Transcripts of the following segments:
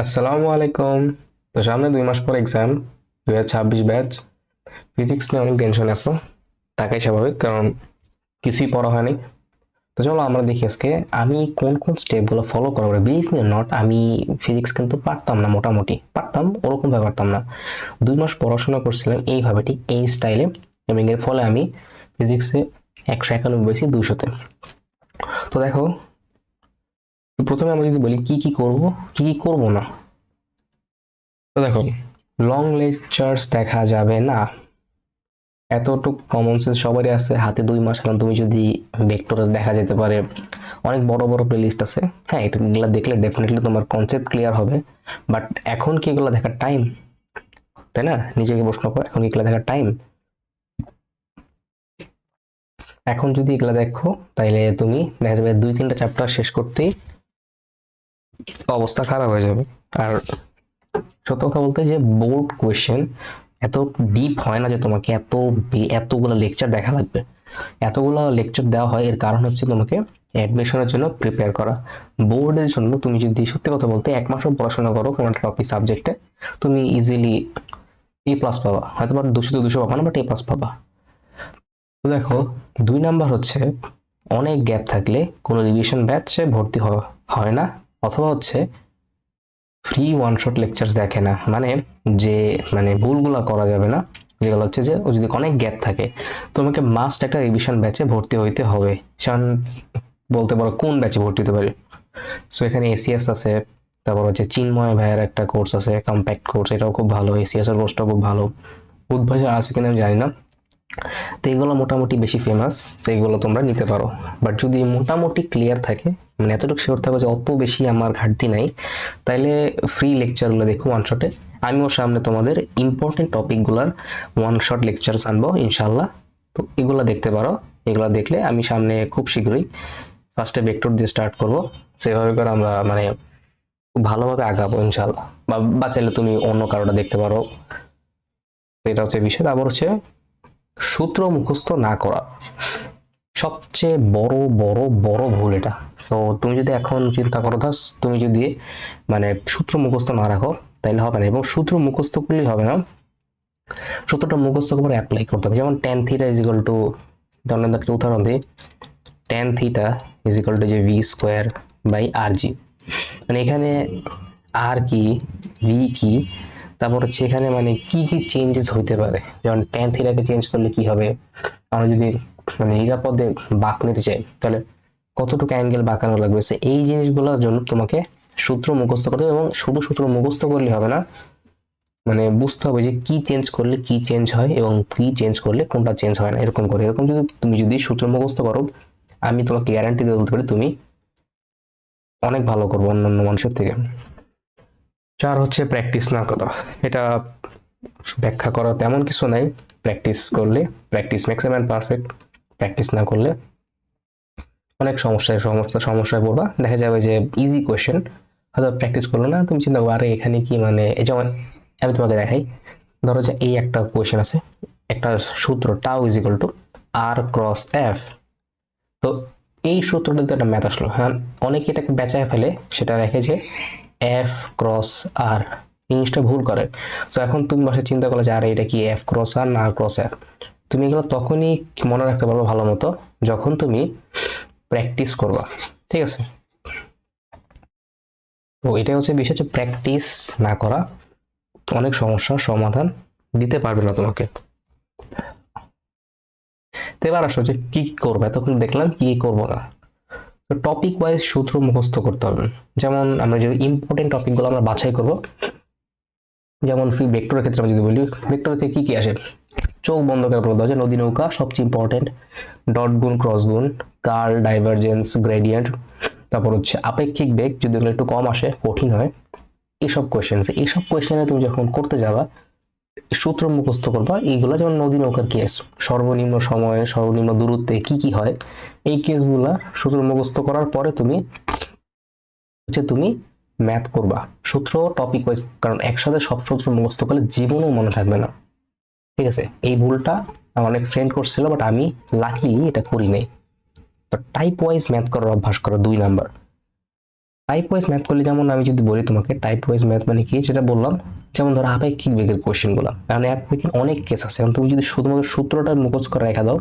আসসালামু আলাইকুম। তো সামনে দুই মাস পর এক্সাম দুই হাজার ছাব্বিশ ব্যাচ ফিজিক্স নিয়ে অনেক টেনশন আছো টাকাই স্বাভাবিক, কারণ কিছুই পড়া হয়নি। তো চলো আমরা দেখি আজকে, আমি কোন কোন স্টেপগুলো ফলো করব। বিলিভ মি নট আমি ফিজিক্স কিন্তু পারতাম না মোটামুটি। পারতাম ওরকমভাবে পারতাম না। দুই মাস পড়াশোনা করছিলাম এইভাবে, ঠিক এই স্টাইলে এবং এর ফলে আমি ফিজিক্সে একশো একানব্বই দুশোতে তো দেখো প্রথমে আমরা যদি বলি কি কি করব, কি কি করব না? তো দেখো লং লেকচার্স দেখা যাবে না। এতটুকু কমন সেন্স সবারই আছে, হাতে দুই মাস এখন তুমি যদি ভেক্টরে দেখা যেতে পারে, অনেক বড় বড় প্লেলিস্ট আছে। হ্যাঁ এটা এগুলো দেখলে ডেফিনেটলি তোমার কনসেপ্ট ক্লিয়ার হবে। বাট এখন কি এগুলো দেখার টাইম তাই না? নিজেকে প্রশ্ন করো, এখন এগুলো দেখার টাইম এখন যদি এগুলো দেখো, তাইলে তুমি দেখা যাবে দুই তিনটা চ্যাপ্টার শেষ করতেই অবস্থা খারাপ হয়ে যাবে। আর সত্য কথা বলতে যে বোর্ড কোয়েশ্চেন এত ডিপ হয় না যে তোমাকে এত এতগুলো লেকচার দেখা লাগবে। এতগুলো লেকচার দেওয়া হয়, এর কারণ হচ্ছে তোমাকে অ্যাডমিশনের জন্য প্রিপেয়ার করা। বোর্ডের জন্য তুমি যদি সত্যি কথা বলতে এক মাসও পড়াশোনা করো কোনো টপিক সাবজেক্টে তুমি ইজিলি এ প্লাস পাবা। হয়তো বা দুশো দুশো পাবা না বাট এ প্লাস পাবা। দেখো, দুই নাম্বার হচ্ছে অনেক গ্যাপ থাকলে কোনো রিভিশন ব্যাচে ভর্তি হয় না। অথবা হচ্ছে ফ্রি ওয়ান শট লেকচার্স দেখে না। মানে যে মানে ভুলগুলো করা যাবে না। যেগুলো হচ্ছে যে, ও যদি অনেক গ্যাপ থাকে, তোমাকে মাস্ট একটা রিভিশন ব্যাচে ভর্তি হইতে হবে। সেন বলতে পারো কোন ব্যাচে ভর্তি হতে পারে? সো এখানে এসিএস আছে, তারপর হচ্ছে চিন্ময় ভাইয়ের একটা কোর্স আছে কম্প্যাক্ট কোর্স এটাও খুব ভালো এসিএস এর কোর্সটাও খুব ভালো। উদ্ভাসা আছে কিনা আমি জানি না। তো এগুলো মোটামুটি বেশি ফেমাস সেইগুলো তোমরা নিতে পারো। বাট যদি মোটামুটি ক্লিয়ার থাকে মানে এতটুকু শিওর থাকবে যে অত বেশি আমার ঘাটতি নাই। তাইলে ফ্রি লেকচারগুলো দেখো ওয়ান শটে আমিও সামনে তোমাদের ইম্পর্টেন্ট টপিকগুলোর ওয়ান শট লেকচারস আনব ইনশাল্লাহ তো এগুলো দেখতে পারো। এগুলো দেখলে আমি সামনে খুব শীঘ্রই ফার্স্টে ভেক্টর দিয়ে স্টার্ট করব। সেভাবে করে আমরা মানে খুব ভালোভাবে আগাবো ইনশাল্লাহ বা চাইলে তুমি অন্য কারোটা দেখতে পারো। এটা হচ্ছে বিষয়। আবার হচ্ছে সূত্র মুখস্থ না করা। সবচেয়ে বড় বড় বড় ভুল এটা। সো তুমি যদি এখন চিন্তা করো দাস তুমি যদি মানে সূত্র মুখস্থ না রাখো তাহলে হবে না। এবং সূত্র মুখস্থ করলেই হবে না। সূত্রটা মুখস্থ করে অ্যাপ্লাই করতে হবে। যেমন tan theta is equal to ধরেন একটা উদাহরণ দিই। Tan theta is equal to যে v square by r g মানে এখানে আর কি ভি কি, তারপর হচ্ছে এখানে মানে কি কি চেঞ্জেস হইতে পারে। যেমন টেন থিটাকে চেঞ্জ করলে কি হবে? আমরা যদি মানে নিরাপদে বাঁক নিতে চাই, তাহলে কতটুকু অ্যাঙ্গেল বাঁকানো লাগবে? সে এই জিনিসগুলোর জন্য তোমাকে সূত্র মুখস্থ করতে এবং শুধু সূত্র মুখস্থ করলে হবে না মানে বুঝতে হবে যে কি চেঞ্জ করলে কি চেঞ্জ হয় এবং কি চেঞ্জ করলে কোনটা চেঞ্জ হয় না, এরকম করে। এরকম যদি তুমি যদি সূত্র মুখস্থ করো, আমি তোমাকে গ্যারান্টি দিয়ে বলতে পারি তুমি অনেক ভালো করব অন্যান্য মানুষের থেকে। চার হচ্ছে প্র্যাকটিস না করা। এটা ব্যাখ্যা করা তেমন কিছু নাই। প্র্যাকটিস করলে practice makes man perfect practice না করলে অনেক সমস্যায় সমস্যা সমস্যায় পড়বা। দেখা যাবে যে ইজি কোয়েশ্চেন হয়তো প্র্যাকটিস করল না, তুমি চিন্তা করো আরে, এখানে কি মানে? এই যেমন আমি তোমাকে দেখাই। ধরো যে এই একটা কোয়েশ্চেন আছে, একটা সূত্র tau is equal to r cross F তো এই সূত্রটা তো একটা ম্যাথ আসলো। হ্যাঁ অনেকে এটাকে বেচায় ফেলে, সেটা রেখে যে এফ ক্রস আর জিনিসটা ভুল করে। তো এখন তুমি বসে চিন্তা করলে যে, আরে, এটা কি এফ ক্রস আর না ক্রস এফ তুমি এগুলো তখনই মনে রাখতে পারবে ভালো মতো যখন তুমি প্র্যাকটিস করবা। ঠিক আছে? তো এটাই হচ্ছে বিষয় হচ্ছে প্র্যাকটিস না করা। অনেক সমস্যার সমাধান দিতে পারবে না তোমাকে। তো এবার আসো যে কি কি করবে? তখন দেখলাম কি করব না। টপিক ওয়াইজ সূত্র মুখস্থ করতে হবে। যেমন আমরা যে ইম্পর্টেন্ট টপিকগুলো আমরা বাছাই করব, যেমন ভেক্টরের ক্ষেত্রে আমরা যদি বলি ভেক্টর থেকে কি কি আসে? চোখ বন্ধ করে বলতে আছে নদী নৌকা সবচেয়ে ইম্পর্টেন্ট ডট গুণ ক্রস গুণ কার্ল ডাইভারজেন্স গ্রেডিয়েন্ট তারপর হচ্ছে আপেক্ষিক বেগ, যদি এগুলো একটু কম আসে, কঠিন হয় এইসব কোয়েশ্চেন এইসব কোয়েশ্চেনে তুমি যখন করতে যাবা, সূত্র মুখস্থ করবা, এইগুলো যেমন নদী নৌকার কেস সর্বনিম্ন সময়ে, সর্বনিম্ন দূরত্বে কি কি হয়, এই কেসগুলা সূত্র মুখস্থ করার পরে তুমি হচ্ছে তুমি ম্যাথ করবা। সূত্র টপিক ওয়াইজ কারণ একসাথে সব সূত্র মুখস্থ করলে জীবনও মনে থাকবে না। ঠিক আছে, এই ভুলটা আমার অনেক ফ্রেন্ড করছিল বাট আমি লাকিলি এটা করি নাই। তো টাইপ ওয়াইজ ম্যাথ করার অভ্যাস করো, দুই নাম্বার টাইপ ওয়াইজ ম্যাথ করলে যেমন আমি যদি বলি তোমাকে টাইপ ওয়াইজ ম্যাথ মানে কি? যেটা বললাম, যেমন ধরো আপেক্ষিক বেগের কোশ্চেনগুলো কারণ আপেক্ষিক অনেক কেস আছে। এখন তুমি যদি শুধুমাত্র সূত্রটা মুখস্থ করে রেখে দাও,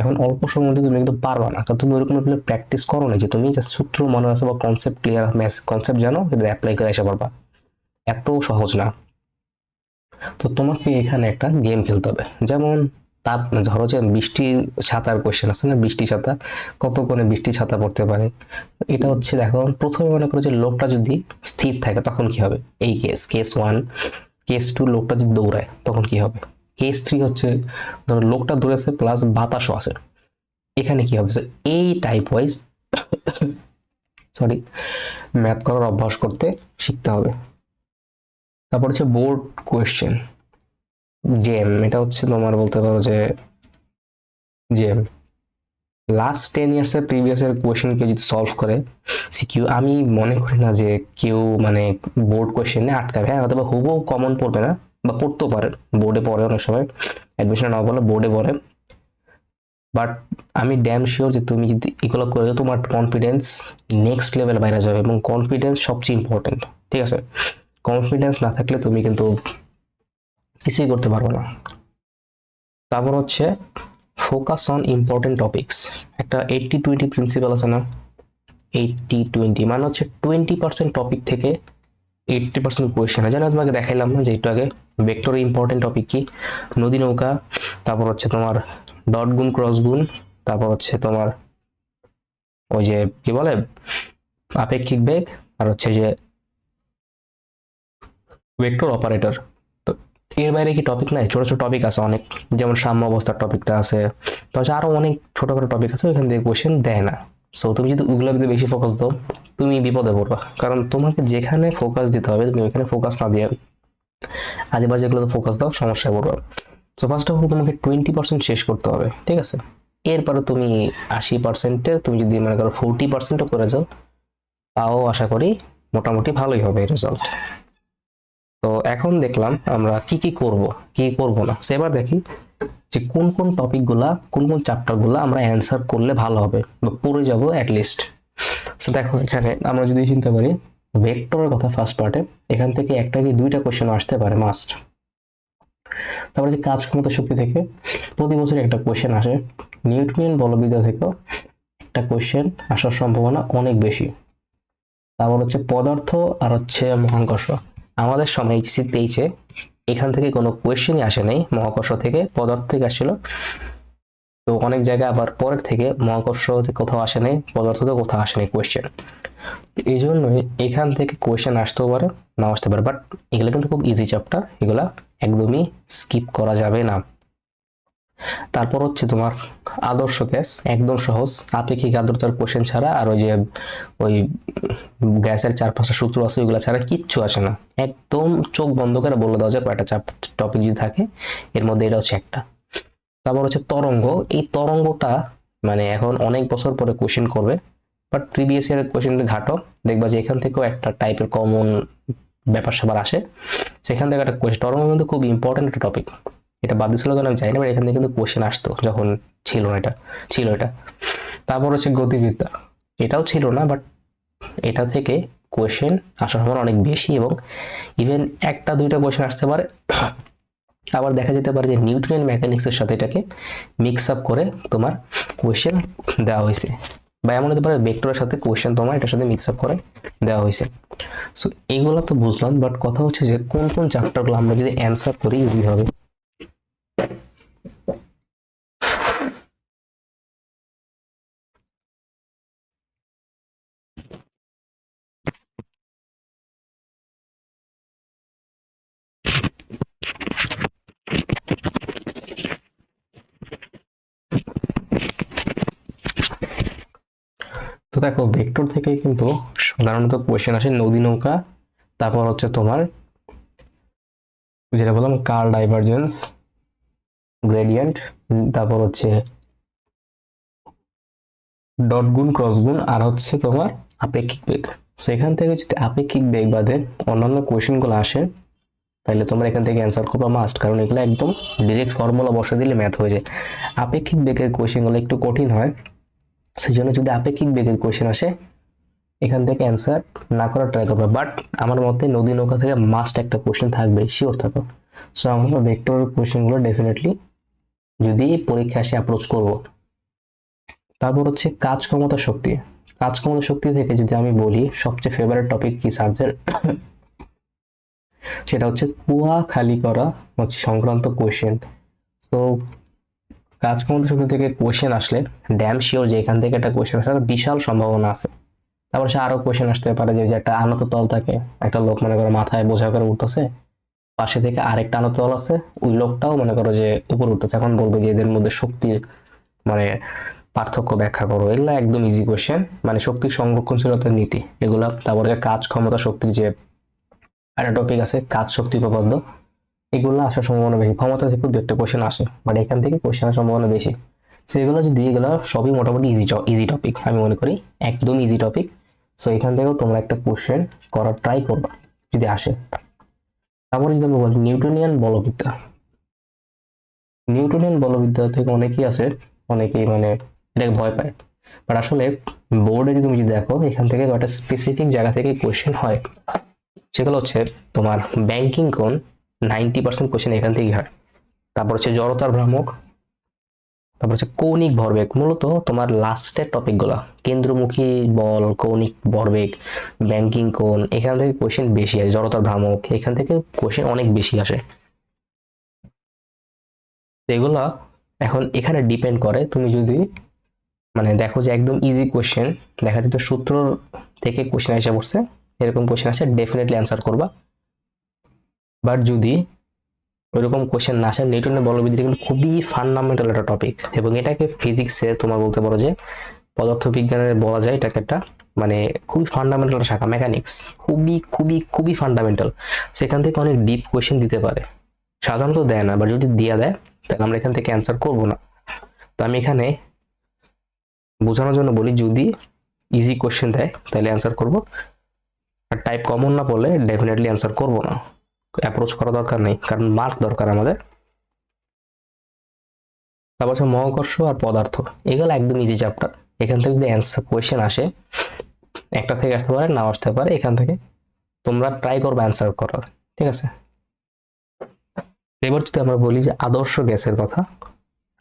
এখন অল্প সময়ের মধ্যে তুমি কিন্তু পারবা না। কারণ তুমি ওরকম প্র্যাকটিস করো না যে তুমি জাস্ট সূত্র মনে আছে বা কনসেপ্ট ক্লিয়ার ম্যাথ কনসেপ্ট জানো এটা অ্যাপ্লাই করে এসে পারবা এত সহজ না। তো তোমাকে এখানে একটা গেম খেলতে হবে। যেমন তাপ, ধরো যে বৃষ্টি ছাতার কোয়েশ্চেন আছে না? বৃষ্টি ছাতা, কত কোণে বৃষ্টি ছাতা পড়তে পারে? এটা হচ্ছে দেখো, প্রথমে মনে করো যে লোকটা যদি স্থির থাকে, তখন কি হবে? এই case case one case two লোকটা যদি দৌড়ায়, তখন কি হবে? কেস থ্রি হচ্ছে, ধরো লোকটা দৌড়েছে প্লাস বাতাসও আছে। এখানে কি হবে? এই টাইপ ওয়াইজ সরি ম্যাথ করার অভ্যাস করতে শিখতে হবে। তারপর হচ্ছে বোর্ড কোয়েশ্চেন জেম এটা হচ্ছে তোমার বলতে পারো যে জেম লাস্ট টেন ইয়ার্সের প্রিভিয়াস এর কোয়েশ্চেন কেউ যদি সলভ করে সিকিউ আমি মনে করি না যে কেউ মানে বোর্ড কোয়েশ্চেনে আটকাবে। হ্যাঁ অথবা হুবও কমন পড়বে না, বা পড়তেও পারে। বোর্ডে পড়ে অনেক সময় অ্যাডমিশন না বলে বোর্ডে পড়ে। বাট আমি ড্যাম শিওর যে তুমি যদি এগুলো করে তোমার কনফিডেন্স নেক্সট লেভেল বাইরে যাবে এবং কনফিডেন্স সবচেয়ে ইম্পর্টেন্ট ঠিক আছে? কনফিডেন্স না থাকলে তুমি কিন্তু কিছুই করতে পারব না। তারপর হচ্ছে ফোকাস অন ইম্পর্টেন্ট টপিকস একটা এইটটি টোয়েন্টি প্রিন্সিপাল আছে না? এইটটি টোয়েন্টি মানে হচ্ছে টোয়েন্টি পার্সেন্ট টপিক থেকে এইটটি পার্সেন্ট কোয়েশ্চেন হয় জানো তোমাকে দেখাইলাম যে একটু আগে ভেক্টরের ইম্পর্টেন্ট টপিক কি? নদী, নৌকা, তারপর হচ্ছে তোমার ডট গুণ ক্রস গুণ, তারপর হচ্ছে তোমার ওই যে কি বলে? আপেক্ষিক বেগ, আর হচ্ছে যে ভেক্টর অপারেটর তো এর বাইরে কি টপিক নাই? ছোট ছোট টপিক আছে অনেক। যেমন সাম্য অবস্থার টপিকটা আছে। তো হচ্ছে আরও অনেক ছোটখাটো টপিক আছে, ওইখান থেকে কোয়েশ্চেন দেয় না। সো তুমি যদি ওগুলোর দিকে বেশি ফোকাস দাও, তুমি বিপদে পড়বা। কারণ তোমাকে যেখানে ফোকাস দিতে হবে, তুমি ওইখানে ফোকাস না দিয়ে আজে বাজে এগুলোতে ফোকাস দাও, সমস্যায় পড়বা। সো ফার্স্ট অফ অল তোমাকে টোয়েন্টি পার্সেন্ট শেষ করতে হবে, ঠিক আছে? এরপরে তুমি আশি পার্সেন্টে তুমি যদি মনে করো ফোরটি পার্সেন্টও করে যাও, তাও আশা করি মোটামুটি ভালোই হবে রেজাল্ট তো এখন দেখলাম আমরা কি কি করব কি করব না। সেবার দেখি যে কোন কোন টপিকগুলা কোন কোন চ্যাপ্টারগুলো আমরা অ্যান্সার করলে ভালো হবে বা পড়ে যাব অ্যাটলিস্ট সো দেখো, এখানে আমরা যদি চিন্তা করি ভেক্টরের কথা ফার্স্ট পার্টে এখান থেকে একটা কি দুইটা কোশ্চেন আসতে পারে মাস্ট তারপরে যে কাজ ক্ষমতা শক্তি থেকে প্রতি বছর একটা কোশ্চেন আসে। নিউট্রিয়েন বলবিদ্যা থেকেও একটা কোশ্চেন আসার সম্ভাবনা অনেক বেশি। তারপর হচ্ছে পদার্থ আর হচ্ছে মহাকর্ষ। আমাদের সময় এইচএসি তেইশে এখান থেকে কোনো কোয়েশ্চেনই আসে নাই, মহাকর্ষ থেকে পদার্থ থেকে আসছিল তো অনেক জায়গায় আবার পরের থেকে মহাকর্ষ যে কোথাও আসে নাই, পদার্থ কোথাও আসে নাই কোয়েশ্চেন এই জন্যই এখান থেকে কোয়েশ্চেন আসতেও পারে, নাও আসতে পারে। বাট এগুলো কিন্তু খুব ইজি চ্যাপ্টার এগুলা একদমই স্কিপ করা যাবে না। তারপর হচ্ছে তোমার আদর্শ গ্যাস, একদম সহজ। আপেক্ষিক আদ্রতার কোশ্চেন ছাড়া? আর ওই যে, ওই গ্যাসের চার পাঁচটা সূত্র আছে, ওইগুলো ছাড়া কিচ্ছু আসে না। একদম চোখ বন্ধ করে বলে দেওয়া যায় কয়টা চাপ টপিক যদি থাকে, এর মধ্যে এটা হচ্ছে একটা। তারপর হচ্ছে তরঙ্গ। এই তরঙ্গটা মানে এখন অনেক বছর পরে কোশ্চেন করবে বাট প্রিভিয়াস ইয়ারের কোশ্চেন ঘাটো দেখবা যে এখান থেকেও একটা টাইপের কমন ব্যাপার স্যাপার আসে। সেখান থেকে একটা কোয়েশ্চেন তরঙ্গ কিন্তু খুব ইম্পর্টেন্ট একটা টপিক এটা বাদ দিয়েছিল কেন আমি জানি না এখান থেকে কিন্তু কোশ্চেন আসতো যখন ছিল এটা ছিল এটা। তারপর হচ্ছে গতিবিদ্যা। এটাও ছিল না বাট এটা থেকে কোয়েশ্চেন আসার সম্ভাবনা অনেক বেশি এবং ইভেন একটা, দুইটা কোয়েশ্চেন আসতে পারে। আবার দেখা যেতে পারে যে নিউট্রিয়েন মেকানিক্সের সাথে এটাকে মিক্স আপ করে তোমার কোয়েশ্চেন দেওয়া হয়েছে। বা এমন হতে পারে ভেক্টরের সাথে কোয়েশ্চেন তোমার এটার সাথে মিক্স আপ করে দেওয়া হয়েছে। সো এইগুলো তো বুঝলাম বাট কথা হচ্ছে যে কোন কোন চ্যাপ্টারগুলো আমরা যদি অ্যান্সার করি ইজি হবে তো দেখো ভেক্টর থেকে কিন্তু সাধারণত কোয়েশ্চেন আসে নদী নৌকা, তারপর হচ্ছে তোমার যেটা বললাম কার ডাইভারজেন্স গ্রেডিয়েন্ট তারপর হচ্ছে ডট গুণ ক্রস গুণ, আর হচ্ছে তোমার আপেক্ষিক বেগ। সেখান থেকে যদি আপেক্ষিক বেগ বাদে অন্যান্য কোয়েশ্চেনগুলো আসে, তাহলে তোমরা এখান থেকে অ্যান্সার করবা মাস্ট কারণ এগুলো একদম ডিরেক্ট ফর্মুলা বসে দিলে ম্যাথ হয়ে যায়। আপেক্ষিক বেগের কোয়েশ্চেনগুলো একটু কঠিন হয় সেই জন্য যদি আপেক্ষিক বেগের কোয়েশ্চেন আসে, এখান থেকে অ্যান্সার না করার ট্রাই করবে। বাট আমার মতে নদী নৌকা থেকে মাস্ট একটা কোশ্চেন থাকবে শিওর থাকো। সো আমরা ভেক্টর কোশ্চেনগুলো ডেফিনেটলি যদি পরীক্ষা আসে অ্যাপ্রোচ করব, তারপর হচ্ছে কাজ ক্ষমতা শক্তি। কাজ ক্ষমতা শক্তি থেকে যদি আমি বলি, সবচেয়ে ফেভারিট টপিক কি সার্জের সেটা হচ্ছে কুয়া খালি করা হচ্ছে সংক্রান্ত কোয়েশ্চেন সো কাজ ক্ষমতা শক্তি থেকে কোয়েশ্চেন আসলে ড্যাম শিওর যে এখান থেকে একটা কোয়েশ্চেন আসার বিশাল সম্ভাবনা আছে। তারপর সে আরও কোয়েশ্চেন আসতে পারে যে একটা আনত তল থাকে, একটা লোক মনে করে মাথায় বোঝা করে উঠতেছে পাশে থেকে আরেকটা আনত তল আছে। ওই লোকটাও মনে করো যে উপর উঠতেছে। এখন বলবে যে এদের মধ্যে শক্তির মানে পার্থক্য ব্যাখ্যা করো। এগুলো একদম ইজি কোয়েশ্চেন মানে শক্তির সংরক্ষণশীলতার নীতি। এগুলা, তারপরে কাজ ক্ষমতা শক্তির যে একটা টপিক আছে, কাজ শক্তি উপপাদ্য। এগুলো আসার সম্ভাবনা বেশি। ক্ষমতা থেকে দু একটা কোয়েশ্চেন আসে বাট এখান থেকে কোয়েশ্চেন আসার সম্ভাবনা বেশি। সেগুলো যদি, এগুলো সবই মোটামুটি ইজি ইজি টপিক আমি মনে করি। একদম ইজি টপিক সো এখান থেকেও তোমরা একটা কোশ্চেন করার ট্রাই করবা, যদি আসে। তারপরে যদি বলি নিউটনিয়ান বলবিদ্যা। নিউটনিয়ান বলবিদ্যা থেকে অনেকেই আছে, অনেকেই মানে এটাকে ভয় পায়। বাট আসলে বোর্ডে যদি তুমি যদি দেখো, এখান থেকে একটা স্পেসিফিক জায়গা থেকে কোয়েশ্চেন হয়। সেগুলো হচ্ছে তোমার ব্যাংকিং কোন নাইনটি পার্সেন্ট কোয়েশ্চেন এখান থেকেই হয়। তারপর হচ্ছে জড়তার ভ্রামক তারপর হচ্ছে কৌণিক ভরবেগ, মূলত তোমার লাস্টের টপিকগুলো কেন্দ্রমুখী বল, কৌণিক ভরবেগ ব্যাংকিং কোন এখান থেকে কোশ্চেন বেশি আসে, জড়তার ভ্রামক, এখান থেকে কোশ্চেন অনেক বেশি আসে। এগুলা এখন এখানে ডিপেন্ড করে, তুমি যদি মানে দেখো যে একদম ইজি কোশ্চেন দেখা যেত সূত্র থেকে কোশ্চেন এসে পড়ছে, এরকম কোয়েশ্চেন আসে ডেফিনেটলি অ্যান্সার করবা। বাট যদি ওইরকম কোশ্চেন না আসে। নিউটনের বলবিদ্যা কিন্তু খুবই ফান্ডামেন্টাল একটা টপিক এবং এটাকে ফিজিক্সে তোমার বলতে পারো যে পদার্থবিজ্ঞানের বলা যায় এটাকে একটা মানে খুবই ফান্ডামেন্টাল শাখা মেকানিক্স খুবই খুবই খুবই ফান্ডামেন্টাল সেখান থেকে অনেক ডিপ কোশ্চেন দিতে পারে। সাধারণত দেয় না বা যদি দিয়ে দেয়, তাহলে আমরা এখান থেকে অ্যান্সার করব না। তো আমি এখানে বোঝানোর জন্য বলি, যদি ইজি কোশ্চেন দেয়, তাহলে অ্যান্সার করব। আর টাইপ কমন না পড়লে ডেফিনেটলি অ্যান্সার করব না। অ্যাপ্রোচ করা দরকার নেই, কারণ মার্ক দরকার আমাদের। তারপর হচ্ছে মহাকর্ষ আর পদার্থ, এগুলো একদম ইজি চ্যাপ্টার এখান থেকে যদি অ্যান্সার কোয়েশ্চেন আসে, একটা থেকে আসতে পারে, নাও আসতে পারে, এখান থেকে তোমরা ট্রাই করবে অ্যান্সার করার, ঠিক আছে? এবার যদি আমরা বলি যে আদর্শ গ্যাসের কথা,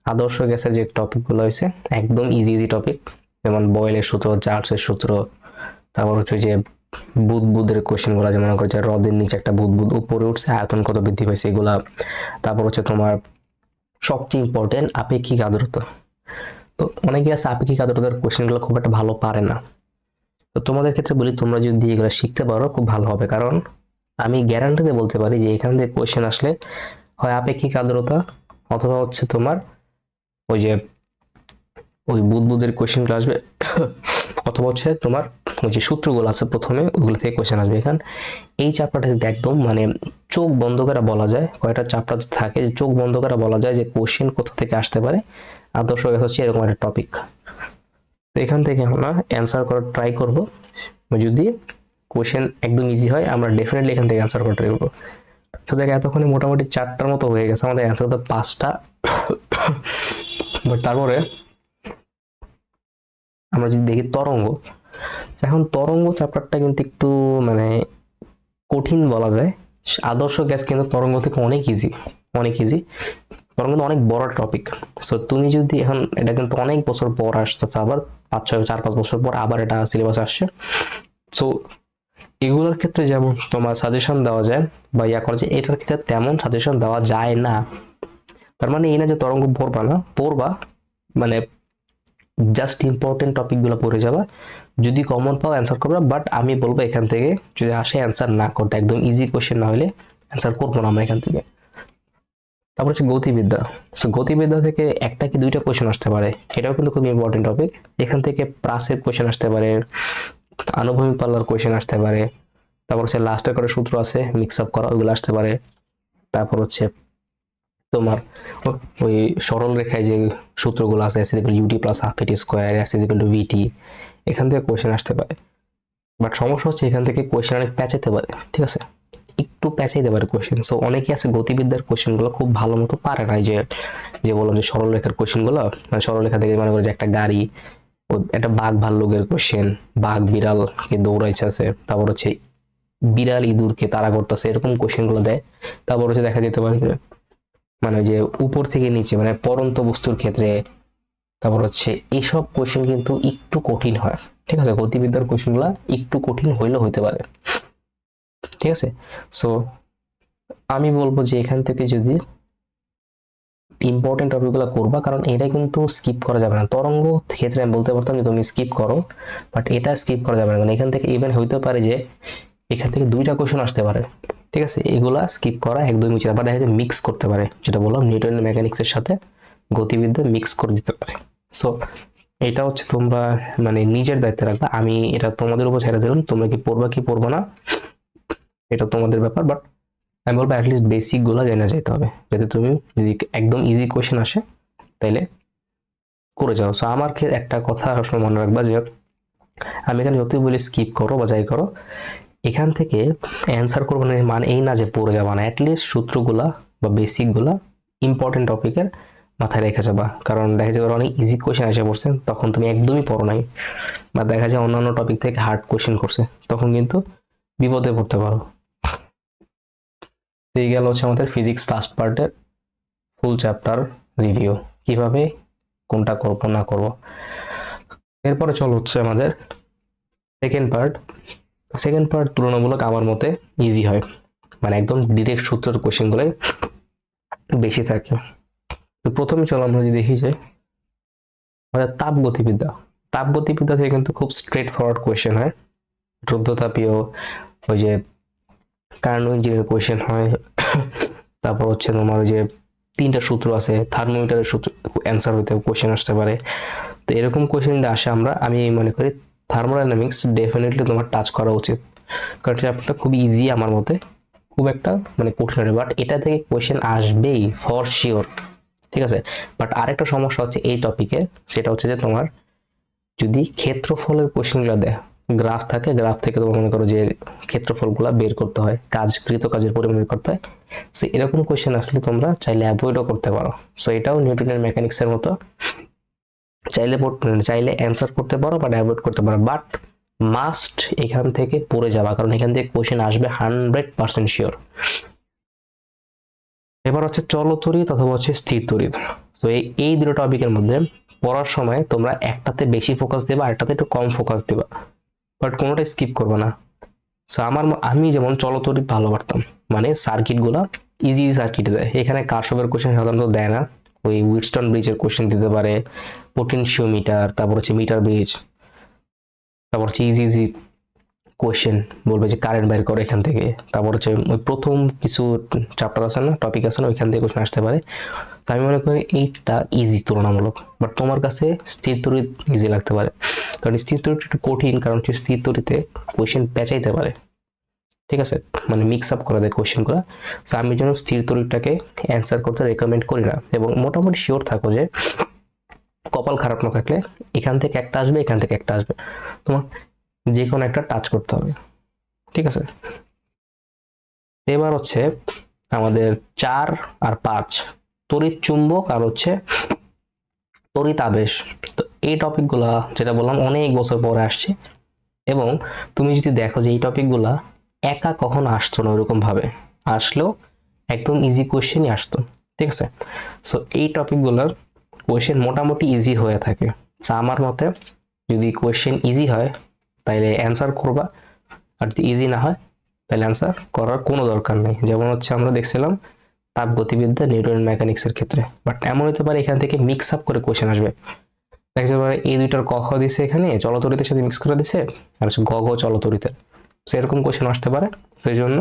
আদর্শ গ্যাসের যে টপিকগুলো হয়েছে, একদম ইজি ইজি টপিক যেমন বয়েলের সূত্র চার্লসের সূত্র, তারপর হচ্ছে যে বুদবুদের কোশ্চেনগুলো যেমন মনে করো যে হ্রদের নিচে একটা বুদবুদ উপরে উঠছে, আয়তন কত বৃদ্ধি পাইছে এগুলা। তারপর হচ্ছে তোমার সবচেয়ে ইম্পর্টেন্ট আপেক্ষিক আর্দ্রতা। তো অনেকে আছে আপেক্ষিক আর্দ্রতার কোশ্চেনগুলো খুব একটা ভালো পারে না। তো তোমাদের ক্ষেত্রে বলি, তোমরা যদি এগুলো শিখতে পারো, খুব ভালো হবে। কারণ আমি গ্যারান্টিতে বলতে পারি যে এখান থেকে কোশ্চেন আসলে হয় আপেক্ষিক আর্দ্রতা অথবা হচ্ছে তোমার ওই যে ওই বুদবুদের কোশ্চেনগুলো আসবে। অথবা হচ্ছে তোমার ওই যে সূত্রগুলো আছে প্রথমে ওইগুলো থেকে কোশ্চেন আসবে এখান। এই চ্যাপ্টারটা কিন্তু একদম মানে চোখ বন্ধ করে বলা যায়, কয়টা চ্যাপ্টার থাকে, যে চোখ বন্ধ করে বলা যায় যে কোশ্চেন কোথা থেকে আসতে পারে, আদর্শ হচ্ছে এরকম একটা টপিক তো এখান থেকে আমরা অ্যান্সার করার ট্রাই করব। যদি কোয়েশ্চেন একদম ইজি হয়, আমরা ডেফিনেটলি এখান থেকে অ্যান্সার করার ট্রাই করব। তো দেখ, এতক্ষণে মোটামুটি চারটার মতো হয়ে গেছে। আমাদের অ্যান্সার তো পাঁচটা। বাট তারপরে আমরা যদি দেখি তরঙ্গ এখন তরঙ্গ চ্যাপ্টারটা কিন্তু একটু মানে কঠিন বলা যায়। আদর্শ গ্যাস কিন্তু তরঙ্গ থেকে অনেক ইজি অনেক ইজি তরঙ্গ কিন্তু অনেক বড় টপিক সো তুমি যদি এখন, এটা কিন্তু অনেক বছর পর আসতেছে, আবার পাঁচ ছয়, চার, পাঁচ বছর পর আবার এটা সিলেবাস আসছে। সো এগুলোর ক্ষেত্রে যেমন তোমার সাজেশন দেওয়া যায়, বা ইয়া করা যায়, এটার ক্ষেত্রে তেমন সাজেশন দেওয়া যায় না। তার মানে এই না যে তরঙ্গ পড়বা না, পড়বা মানে জাস্ট ইম্পর্টেন্ট টপিকগুলো পড়ে যাবা। যদি কমন পাও অ্যান্সার করবে বাট আমি বলব এখান থেকে, যদি আসে অ্যান্সার না করতে, একদম ইজি কোয়েশ্চেন না হলে অ্যান্সার করব না আমরা এখান থেকে। তারপর হচ্ছে গতিবিদ্যা। সো গতিবিদ্যা থেকে একটা কি দুইটা কোয়েশ্চেন আসতে পারে, এটাও কিন্তু খুব ইম্পর্টেন্ট টপিক এখান থেকে প্রাসের কোয়েশ্চেন আসতে পারে, আনুভূমিক পাল্লার কোয়েশ্চেন আসতে পারে। তারপর হচ্ছে লাস্টের করে সূত্র আছে মিক্স আপ করা ওগুলো আসতে পারে। তারপর হচ্ছে তোমার ওই সরল রেখায় যে সূত্রগুলো আছে s equal u t plus half a t square s equal to v t এখান থেকে কোয়েশ্চেন আসতে পারে। বাট সমস্যা হচ্ছে এখান থেকে কোয়েশ্চেন অনেক প্যাচাইতে পারে, ঠিক আছে? একটু প্যাচাইতে পারে কোয়েশ্চেন সো অনেকে আছে গতিবিদ্যার কোয়েশ্চেনগুলো খুব ভালো মতো পারে না যে যে বললাম যে সরল রেখার কোয়েশ্চেনগুলো মানে সরল রেখা থেকে মনে করে যে একটা গাড়ি একটা বাঘ ভাল্লুকের কোশ্চেন বাঘ বিড়ালকে দৌড়াইছে আছে, তারপর হচ্ছে বিড়াল ইঁদুরকে তাড়া করতেছে, এরকম কোশ্চেনগুলো দেয়। তারপর হচ্ছে দেখা যেতে পারে মানে যে উপর থেকে নিচে মানে পরন্ত বস্তুর ক্ষেত্রে, তারপর হচ্ছে এইসব কোশ্চেন কিন্তু একটু কঠিন হয়। ঠিক আছে? গতিবিদ্যার কোশ্চেনগুলো একটু কঠিন হইলেও হইতে পারে। ঠিক আছে? সো আমি বলব যে এখান থেকে যদি ইম্পর্টেন্ট টপিকগুলো করবা, কারণ এটা কিন্তু স্কিপ করা যাবে না। তরঙ্গ ক্ষেত্রে আমি বলতে পারতাম যে তুমি স্কিপ করো বাট এটা স্কিপ করা যাবে না। কারণ এখান থেকে ইভেন হইতে পারে যে, এখান থেকে দুইটা কোশ্চেন আসতে পারে। ঠিক আছে, এগুলা স্কিপ করা একদমই উচিত। আবার দেখা যায় মিক্স করতে পারে, যেটা বললাম নিউটন মেকানিক্সের সাথে গতিবিদ্যা মিক্স করে দিতে পারে। সো এটা হচ্ছে তোমরা মানে নিজের দায়িত্বে রাখবা। আমি এটা তোমাদের উপর ছেড়ে দিলাম, তোমরা কি পড়বা কি পড়বা না, এটা তোমাদের ব্যাপার বাট আমি বলব অ্যাটলিস্ট বেসিকগুলো জেনে যেতে হবে। যাতে তুমি যদি একদম ইজি কোয়েশ্চেন আসে, তাইলে করে যাও। সো আমার একটা কথা সবসময় মনে রাখবা যে, আমি এখানে যতই বলি স্কিপ করো বা যাই করো এখান থেকে অ্যান্সার করব না মানে এই না যে পড়ে যাবা না অ্যাটলিস্ট সূত্রগুলা বা বেসিকগুলা ইম্পর্টেন্ট টপিকের মাথায় রেখে যাবা। কারণ দেখা যাবে অনেক ইজি কোয়েশ্চেন এসে পড়ছে, তখন তুমি একদমই পড়ো নাই। বা দেখা যায় অন্যান্য টপিক থেকে হার্ড কোয়েশ্চেন করছে, তখন কিন্তু বিপদে পড়তে পারো। এই গেল হচ্ছে আমাদের ফিজিক্স ফার্স্ট পার্টের ফুল চ্যাপ্টার রিভিউ কীভাবে, কোনটা করব, না করব। এরপরে চল হচ্ছে আমাদের সেকেন্ড পার্ট সেকেন্ড পার্ট তুলনামূলক আমার মতে ইজি হয়। মানে একদম ডিরেক্ট সূত্রের কোশ্চেনগুলোই বেশি থাকে। তো প্রথমে চলো আমরা যদি দেখি যে আমাদের তাপ গতিবিদ্যা। তাপ গতিবিদ্যা থেকে কিন্তু খুব স্ট্রেট ফরওয়ার্ড কোয়েশ্চেন হয়। রুদ্রতাপীয় ওই যে কার্নো ইঞ্জিনের কোয়েশ্চেন হয়। তারপর হচ্ছে তোমার ওই যে তিনটা সূত্র আছে থার্মোমিটারের সূত্র অ্যান্সার হইতে কোয়েশ্চেন আসতে পারে। তো এরকম কোয়েশ্চেন যদি আসে আমরা, আমি মনে করি থার্মোডাইনামিক্স ডেফিনেটলি তোমার টাচ করা উচিত। কারণ চ্যাপ্টারটা খুব ইজি আমার মতে। খুব একটা মানে কঠিন বাট এটা থেকে কোয়েশ্চেন আসবেই ফর শিওর ঠিক আছে? বাট আরেকটা সমস্যা হচ্ছে এই টপিকে সেটা হচ্ছে যে তোমার যদি ক্ষেত্রফলের কোয়েশ্চেনগুলো দেয় গ্রাফ থাকে গ্রাফ থেকে তোমার মনে করো যে ক্ষেত্রফলগুলো বের করতে হয় কাজ কৃত কাজের পরিমাণ করতে হয়, সো এরকম কোয়েশ্চেন আসলে তোমরা চাইলে অ্যাভয়েডও করতে পারো। সো এটাও নিউটনের মেকানিক্সের মতো। চাইলে চাইলে অ্যান্সার করতে পারো বাট অ্যাভয়েড করতে পারো বাট মাস্ট এখান থেকে পড়ে যাওয়া কারণ এখান থেকে কোয়েশ্চেন আসবে হান্ড্রেড পার্সেন্ট শিওর এবার হচ্ছে চলতরিত অথবা হচ্ছে স্থির তরিত তো এই দুটো টপিকের মধ্যে পড়ার সময় তোমরা একটাতে বেশি ফোকাস দেবা, আরেকটাতে একটু কম ফোকাস দেবা বাট কোনোটাই স্কিপ করবে না। সো আমার আমি যেমন চলতরিত ভালো পারতাম মানে সার্কিটগুলো ইজি ইজি সার্কিট দেয়, এখানে কারশবের কোশ্চেন সাধারণত দেয় না। ওই উইডস্টন ব্রিজের কোশ্চেন দিতে পারে পোটেনশিওমিটার তারপর হচ্ছে মিটার ব্রিজ তারপর হচ্ছে ইজি ইজি কোয়েশ্চেন বলবে যে কারেন্ট বের করে এখান থেকে। তারপর হচ্ছে ওই প্রথম কিছু চ্যাপ্টার আছে না টপিক আছে না, ওইখান থেকে কোশ্চেন আসতে পারে। তো আমি মনে করি এইটা ইজি তুলনামূলক। বাট তোমার কাছে স্থির তরিত ইজি লাগতে পারে। কারণ স্থির তরিত একটু কঠিন, কারণ হচ্ছে স্থির তরিতে কোয়েশ্চেন পেঁচাইতে পারে। ঠিক আছে? মানে মিক্স আপ করে দেয় কোয়েশ্চেনগুলো সো আমি যেন স্থির তরিতটাকে অ্যান্সার করতে রেকমেন্ড করি না, এবং মোটামুটি শিওর থাকো যে কপাল খারাপ না থাকলে এখান থেকে একটা আসবে, এখান থেকে একটা আসবে। তোমার যে কোনো একটা টাচ করতে হবে। ঠিক আছে? এবার হচ্ছে আমাদের চার আর পাঁচ। তড়িৎ চুম্বক আর হচ্ছে তড়িৎ আবেশ। তো এই টপিকগুলা যেটা বললাম, অনেক বছর পরে আসছে, এবং তুমি যদি দেখো যে এই টপিকগুলা একা কখনো আসতো না ওরকম ভাবে আসলেও একদম ইজি কোয়েশ্চেনই আসতো ঠিক আছে? সো এই টপিকগুলোর কোয়েশ্চেন মোটামুটি ইজি হয়ে থাকে। So, আমার মতে যদি কোয়েশ্চেন ইজি হয় তাহলে অ্যান্সার করবা। আর যদি ইজি না হয় তাহলে অ্যান্সার করার কোনো দরকার নেই। যেমন হচ্ছে আমরা দেখছিলাম তাপ গতিবিদ্যা নিউটন মেকানিক্সের ক্ষেত্রে। বাট এমন হতে পারে এখান থেকে মিক্স আপ করে কোয়েশ্চেন আসবে। দেখা পারে এই দুইটার ক খ দিছে এখানে চলতরিতের সাথে মিক্স করে দিছে আর হচ্ছে গ গ চলতরিতের। সেরকম কোয়েশ্চেন আসতে পারে। সেই জন্য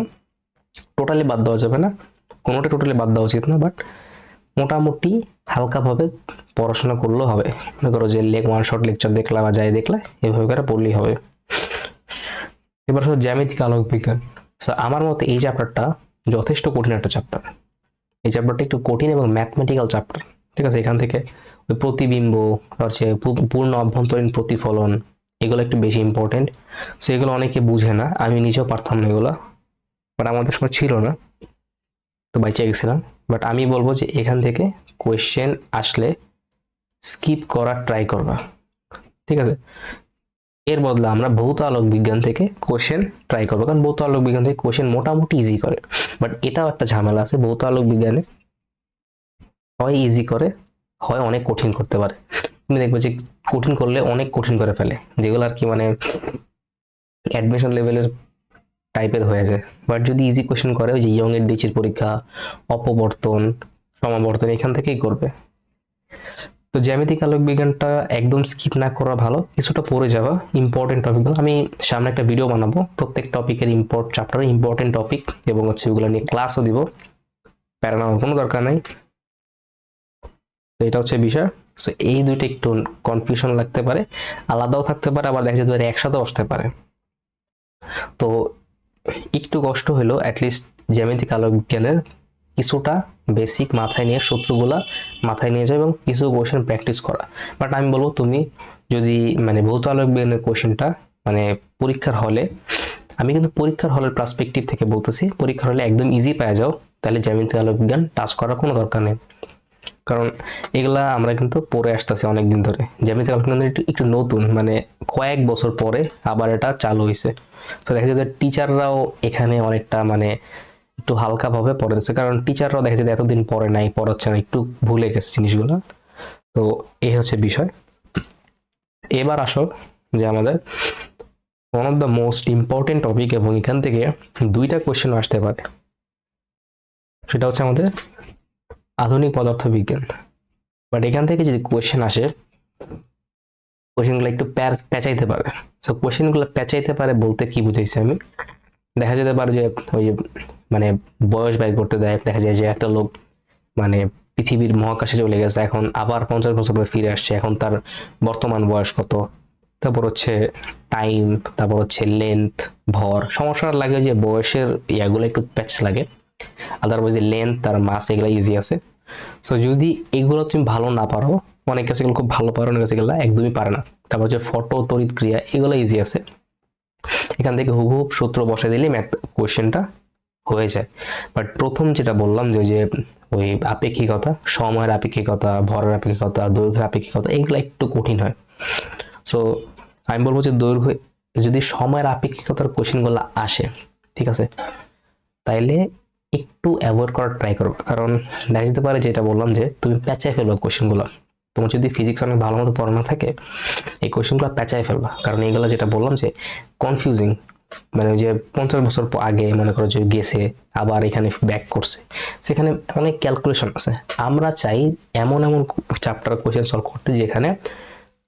টোটালি বাদ দেওয়া যাবে না। কোনোটা টোটালি বাদ দেওয়া উচিত না বাট মোটামুটি হালকাভাবে পড়াশোনা করলেও হবে। মনে করো যে লেক ওয়ান শর্ট লেকচার দেখলা বা যাই দেখলে, এভাবে করে পড়লেই হবে। এবার হচ্ছে জ্যামিতিক আলোক বিজ্ঞান আমার মতে এই চ্যাপ্টারটা যথেষ্ট কঠিন একটা চ্যাপ্টার এই চ্যাপ্টারটা একটু কঠিন এবং ম্যাথমেটিক্যাল চ্যাপ্টার ঠিক আছে? এখান থেকে ওই প্রতিবিম্ব হচ্ছে পূর্ণ অভ্যন্তরীণ প্রতিফলন এগুলো একটু বেশি ইম্পর্টেন্ট সেগুলো অনেকে বুঝে না। আমি নিজেও পারতাম না এগুলো। বাট আমাদের সময় ছিল না। তো বাইচে গেছিলাম। বাট আমি বলব যে এখান থেকে কোয়েশ্চেন আসলে স্কিপ করার ট্রাই করবা। ঠিক আছে? এর বদলে আমরা ভৌত আলোক বিজ্ঞান থেকে কোশ্চেন ট্রাই করব। কারণ ভৌত আলোক বিজ্ঞান থেকে কোশ্চেন মোটামুটি ইজি করে। বাট এটাও একটা ঝামেলা আছে। ভৌত আলোক বিজ্ঞানে হয় ইজি করে, হয় অনেক কঠিন করতে পারে। তুমি দেখবে যে কঠিন করলে অনেক কঠিন করে ফেলে, যেগুলো আর কি মানে অ্যাডমিশন লেভেলের টাইপের হয়ে যায়। বাট যদি ইজি কোশ্চেন করে, ওই যে ইয়ং এর ডিচির পরীক্ষা, অপবর্তন, সমাবর্তন, এখান থেকেই করবে। তো জ্যামিতিক আলোক বিজ্ঞানটা একদম স্কিপ না করা ভালো, কিছুটা পড়ে যাওয়া ইম্পর্টেন্ট টপিকগুলো আমি সামনে একটা ভিডিও বানাবো, প্রত্যেক টপিকের ইম্পর্ট চ্যাপ্টারের ইম্পর্টেন্ট টপিক এবং হচ্ছে ওগুলো নিয়ে ক্লাসও দিব। প্যারা নেওয়ার কোনো দরকার নাই। তো এটা হচ্ছে বিষয়। সো এই দুইটা একটু কনফিউশন লাগতে পারে, আলাদাও থাকতে পারে, আবার দেখা যেতে পারে একসাথে আসতে পারে। তো একটু কষ্ট হলেও অ্যাটলিস্ট জ্যামিতিক আলোক বিজ্ঞানের কিছুটা বেসিক মাথায় নিয়ে সূত্রগুলা মাথায় নিয়ে যাও এবং কিছু কোশ্চেন প্র্যাকটিস করা। বাট আমি বলব, তুমি যদি মানে ভৌত আলোক বিজ্ঞানের কোশ্চেনটা মানে পরীক্ষার হলে আমি কিন্তু পরীক্ষার হলের পার্সপেক্টিভ থেকে বলতেছি, পরীক্ষার হলে একদম ইজি পাওয়া যাও, তাহলে জ্যামিতিক আলোক বিজ্ঞান টাচ করার কোনো দরকার নেই। কারণ এগুলা আমরা কিন্তু পড়ে আসতেছি অনেক দিন ধরে। জ্যামিতিক আলোক বিজ্ঞান একটু নতুন মানে কয়েক বছর পরে আবার এটা চালু হয়েছে তো দেখা যায় টিচাররাও এখানে অনেকটা মানে একটু হালকাভাবে পড়ে দিচ্ছে। কারণ টিচাররাও দেখা যায় যে এতদিন পরে নাই, পড়াচ্ছে না, একটু ভুলে গেছে জিনিসগুলো। তো, এই হচ্ছে বিষয়। এবার আসো যে আমাদের one of the most important topic এবং এখান থেকে দুইটা কোয়েশ্চেন আসতে পারে। সেটা হচ্ছে আমাদের আধুনিক পদার্থ বিজ্ঞান বাট এখান থেকে যদি কোয়েশ্চেন আসে কোয়েশ্চেনগুলো একটু পেঁচাইতে পারে। সো কোয়েশ্চেনগুলো পেঁচাইতে পারে বলতে কি বুঝাইছি আমি? দেখা যেতে পারে যে ওই মানে বয়স ব্যয় করতে দেয়, দেখা যায় যে একটা লোক মানে পৃথিবীর মহাকাশে চলে গেছে, এখন আবার পঞ্চাশ বছর পরে ফিরে আসছে, এখন তার বর্তমান বয়স কত? তারপর হচ্ছে টাইম তারপর হচ্ছে লেন্থ ভর সমস্যাটা লাগে যে বয়সের ইয়াগুলো একটু প্যাচ লাগে। আদারওয়াইজ লেন্থ আর মাস এগুলো ইজি আছে। সো যদি এগুলো তুমি ভালো না পারো, অনেক কাছে খুব ভালো পারো, অনেক কাছে একদমই পারে না। তারপর হচ্ছে ফটো, তড়িৎ ক্রিয়া, এগুলো ইজি আছে। এখান থেকে হুবহুব সূত্র বসে দিলে ম্যাথ কোয়েশ্চেনটা হয়ে যায়। বাট প্রথম যেটা বললাম যে যে ওই আপেক্ষিকতা, সময়ের আপেক্ষিকতা, ভরের আপেক্ষিকতা, দৈর্ঘ্যের আপেক্ষিকতা, এগুলো একটু কঠিন হয়। সো আমি বলব যে দৈর্ঘ্য, যদি সময়ের আপেক্ষিকতার কোয়েশ্চেনগুলো আসে, ঠিক আছে? তাইলে একটু অ্যাভয়েড করার ট্রাই করো। কারণ দেখা যেতে পারে যেটা বললাম যে, তুমি প্যাঁচায় ফেলবে কোয়েশ্চেনগুলো তোমার যদি ফিজিক্স অনেক ভালো মতো পড়ানো থাকে, এই কোয়েশ্চেনগুলো প্যাঁচায় ফেলবা। কারণ এইগুলো যেটা বললাম যে কনফিউজিং মানে যে পঞ্চাশ বছর আগে মনে করো যে গেছে, আবার এখানে ব্যাক করছে। সেখানে অনেক ক্যালকুলেশন আছে। আমরা চাই এমন এমন চ্যাপ্টার কোয়েশ্চেন সলভ করতে যেখানে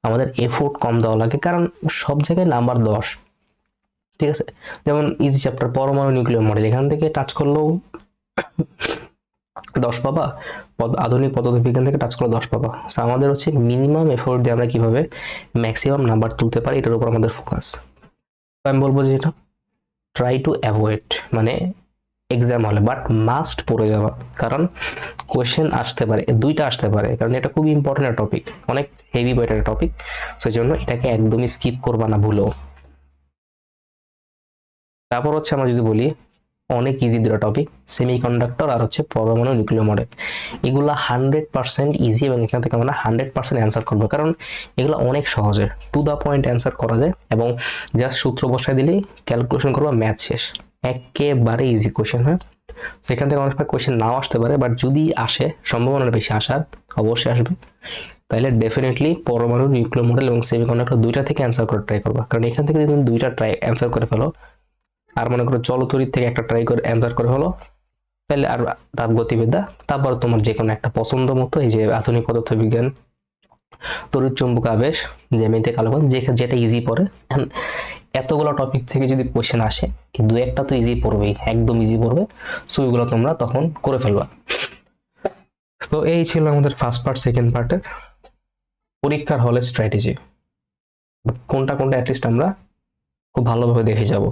আমাদের এফোর্ট কম দেওয়া লাগে। কারণ সব জায়গায় নাম্বার দশ। ঠিক আছে? যেমন ইজি চ্যাপ্টার পরমাণু নিউক্লিয়ার মডেল এখান থেকে টাচ করলেও দশ পাবা। আধুনিক পদ্ধতি বিজ্ঞান থেকে টাচ করলে দশ পাবা। So, আমাদের হচ্ছে মিনিমাম এফোর্ট দিয়ে আমরা কীভাবে ম্যাক্সিমাম নাম্বার তুলতে পারি, এটার উপর আমাদের ফোকাস আমি বলব যে এটা ট্রাই টু অ্যাভয়েড মানে এক্সাম হলে বাট মাস্ট পড়ে যাওয়া। কারণ কোয়েশ্চেন আসতে পারে, দুইটা আসতে পারে। কারণ এটা খুব ইম্পর্টেন্ট টপিক অনেক হেভি ওয়েটের টপিক সেই জন্য এটাকে একদমই স্কিপ করবা না, ভুলো। তারপর হচ্ছে আমরা যদি বলি, অনেক ইজি দুটো টপিক সেমি কন্ডাক্টর আর হচ্ছে পরমাণু নিউক্লিয় মডেল এগুলো হান্ড্রেড পার্সেন্ট ইজি এবং এখান থেকে আমরা হান্ড্রেড পার্সেন্ট অ্যান্সার করব। কারণ এগুলো অনেক সহজে টু দ্য পয়েন্ট অ্যান্সার করা যায় এবং জাস্ট সূত্র বসায় দিলেই ক্যালকুলেশন করব ম্যাথ শেষ। একেবারে ইজি কোয়েশ্চেন হয়? সেখান থেকে অনেক সময় কোয়েশ্চেন নাও আসতে পারে বাট যদি আসে সম্ভাবনা বেশি আসার, অবশ্যই আসবে। তাহলে ডেফিনেটলি পরমাণু নিউক্লিয় মডেল এবং সেমি কন্ডাক্টর দুইটা থেকে অ্যান্সার করার ট্রাই করবা। কারণ এখান থেকে যদি তুমি দুইটা ট্রাই অ্যান্সার করে ফেলো আর মনে করো চলতরির থেকে একটা ট্রাই করে অ্যান্সার করে হলো তাহলে আর তাপ গতিবিদ্যা, তারপর তোমার যে কোনো একটা পছন্দ মতো এই যে আধুনিক পদার্থ বিজ্ঞান তড়িৎ চুম্বক আবেশ, জ্যামিতিক আলোকন যে যেটা ইজি পড়ে। এতগুলো টপিক থেকে যদি কোয়েশ্চেন আসে দু একটা তো ইজি পড়বেই, একদম ইজি পড়বে সো ওইগুলো তোমরা তখন করে ফেলবা। তো এই ছিল আমাদের ফার্স্ট পার্ট সেকেন্ড পার্টের পরীক্ষার হলে স্ট্র্যাটেজি কোনটা কোনটা অ্যাটলিস্ট আমরা খুব ভালোভাবে দেখে যাব।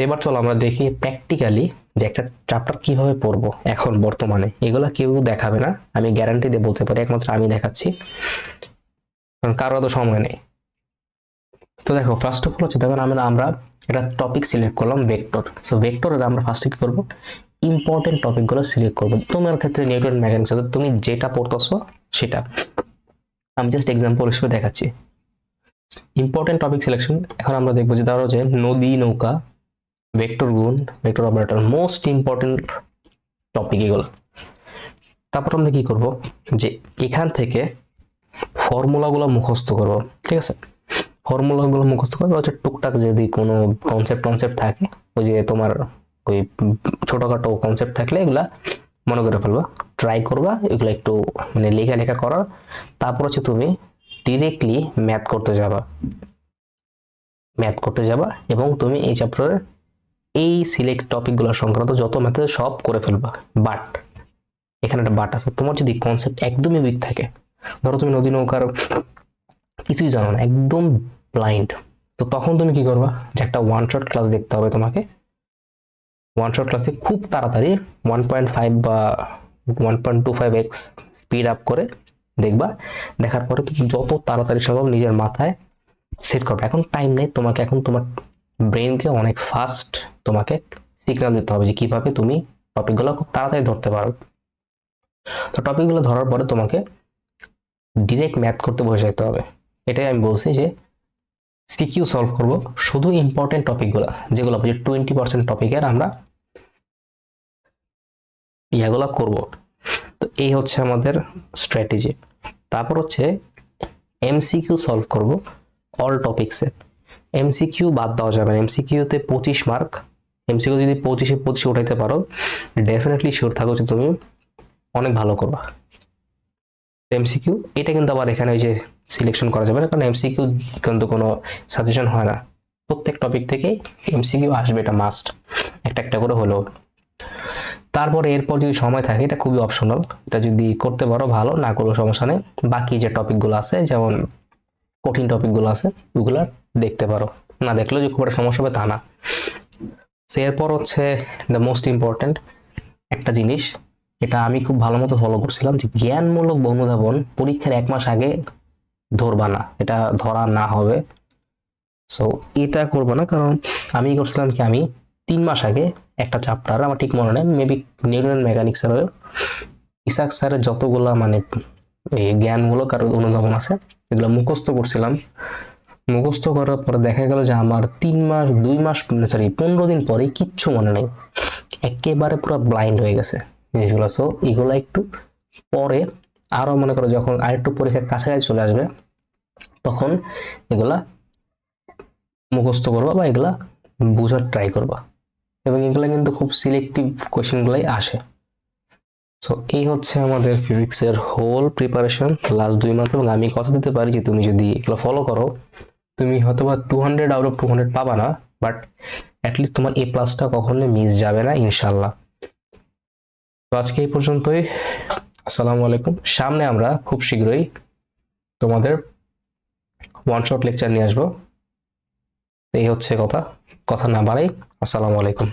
তো এবার চলো আমরা দেখি প্র্যাকটিক্যালি যে একটা চ্যাপ্টার কীভাবে পড়ব এখন বর্তমানে। এগুলা কেউ দেখাবে না, আমি গ্যারান্টি দিয়ে বলতে পারি, একমাত্র আমি দেখাচ্ছি। কারণ কারও তো সময় নেই। তো দেখো ফার্স্ট অফ অল হচ্ছে, দেখো আমরা আমরা একটা টপিক সিলেক্ট করলাম ভেক্টর সো ভেক্টরের আমরা ফার্স্টে কি করব? ইম্পর্টেন্ট টপিকগুলো সিলেক্ট করব। তোমার ক্ষেত্রে নিউটন মেকানিক্স তুমি যেটা পড়তেছো সেটা। আমি জাস্ট এক্সাম্পল হিসেবে দেখাচ্ছি। ইম্পর্টেন্ট টপিক সিলেকশন এখন আমরা দেখব যে ধরো যে নদী নৌকা ভেক্টর গুণ vector operator most important topic এগুলো। তারপর আমরা কি করব? যে এখান থেকে ফর্মুলাগুলো মুখস্থ করব, ঠিক আছে? ফর্মুলাগুলো মুখস্থ করব, হচ্ছে টুকটাক যদি কোনো কনসেপ্ট কনসেপ্ট থাকে, ওই যে তোমার ওই ছোটোখাটো কনসেপ্ট থাকলে এগুলা মনে করে ফেলবা ট্রাই করবা, এগুলো একটু মানে লেখা লেখা করার তারপর হচ্ছে তুমি ডিরেক্টলি ম্যাথ করতে যাবা। ম্যাথ করতে যাবা এবং তুমি এই চ্যাপ্টারের এই সিলেক্ট টপিকগুলো সংক্রান্ত যত ম্যাথ সব করে ফেলবা। বাট এখানে একটা বাট আছে। তোমার যদি কনসেপ্ট একদমই উইক থাকে, ধরো তুমি নদী নৌকার কিছুই জানো না, একদম ব্লাইন্ড তো তখন তুমি কি করবা? যে একটা ওয়ান শট ক্লাস দেখতে হবে তোমাকে। ওয়ান শট ক্লাসে খুব তাড়াতাড়ি ওয়ান পয়েন্ট ফাইভ বা one point two five x speed up করে দেখবা। দেখার পরে তুমি যত তাড়াতাড়ি সম্ভব নিজের মাথায় সেট করবে। এখন টাইম নেই, তোমাকে এখন তোমার ব্রেনকে অনেক ফাস্ট তোমাকে সিগন্যাল দিতে হবে যে কীভাবে তুমি টপিকগুলো খুব তাড়াতাড়ি ধরতে পারো। তো টপিকগুলো ধরার পরে তোমাকে ডিরেক্ট ম্যাথ করতে বসে যেতে হবে। এটাই আমি বলছি যে সিকিউ সলভ করব শুধু ইম্পর্টেন্ট টপিকগুলো যেগুলো যে টোয়েন্টি পার্সেন্ট টপিকের আমরা ইয়াগুলো করব। তো এই হচ্ছে আমাদের স্ট্র্যাটেজি তারপর হচ্ছে এমসিকিউ সলভ করব অল টপিক্সে এমসিকিউ বাদ দেওয়া যাবে না। এমসিকিউতে পঁচিশ মার্ক এমসিকিউ যদি পঁচিশে পঁচিশে উঠাইতে পারো ডেফিনেটলি শিওর থাকো যে তুমি অনেক ভালো করবা। এমসিকিউ এটা কিন্তু আবার এখানে ওই যে সিলেকশন করা যাবে না, কারণ এমসিকিউ কিন্তু কোনো সাজেশন হয় না। প্রত্যেক টপিক থেকে এমসিকিউ আসবে, এটা মাস্ট একটা একটা করে হলেও তারপরে এরপর যদি সময় থাকে, এটা খুবই অপশনাল এটা যদি করতে পারো ভালো, না করলেও সমস্যা নেই। বাকি যে টপিকগুলো আছে, যেমন কঠিন টপিকগুলো আছে, ওগুলো দেখতে পারো। না দেখলেও যে খুব একটা সমস্যা হবে তা না। এরপর হচ্ছে দ্য মোস্ট ইম্পর্ট্যান্ট একটা জিনিস, এটা আমি খুব ভালো মতো ফলো করছিলাম যে জ্ঞানমূলক অনুধাবন পরীক্ষার এক মাস আগে ধরবা না, এটা ধরা না হবে। সো এটা করব না, কারণ আমি করছিলাম কি, আমি তিন মাস আগে একটা চ্যাপ্টার আমার ঠিক মনে নেই মেবি নিউটন মেকানিক্স এর ইসাক স্যারের যতগুলা মানে জ্ঞানমূলক আর অনুধাবন আছে, এগুলো মুখস্থ করছিলাম। মুখস্থ করার পরে দেখা গেল যে আমার তিন মাস, দুই মাস সরি পনেরো দিন পরে কিচ্ছু মনে নেই। একেবারে পুরো ব্লাইন্ড হয়ে গেছে জিনিসগুলো। সো এগুলো একটু পরে আরও মনে করো যখন আরেকটু পরীক্ষার কাছাকাছি চলে আসবে, তখন এগুলা মুখস্থ করবা বা এগুলা বোঝার ট্রাই করবা। এবং এগুলো কিন্তু খুব সিলেক্টিভ কোয়েশ্চেনগুলাই আসে। সো এই হচ্ছে আমাদের ফিজিক্সের হোল প্রিপারেশন লাস্ট দুই মাস। এবং আমি কথা দিতে পারি যে তুমি যদি এগুলো ফলো করো তুমি হয়তো বা two hundred out of two hundred পাবা না বাট অ্যাটলিস্ট তোমার এ প্লাসটা কখনোই মিস যাবে না ইনশাল্লাহ তো আজকে এই পর্যন্তই। আসসালামু আলাইকুম। সামনে আমরা খুব শীঘ্রই তোমাদের ওয়ান শট লেকচার নিয়ে আসব। এই হচ্ছে কথা। কথা না বাড়াই। আসসালামু আলাইকুম।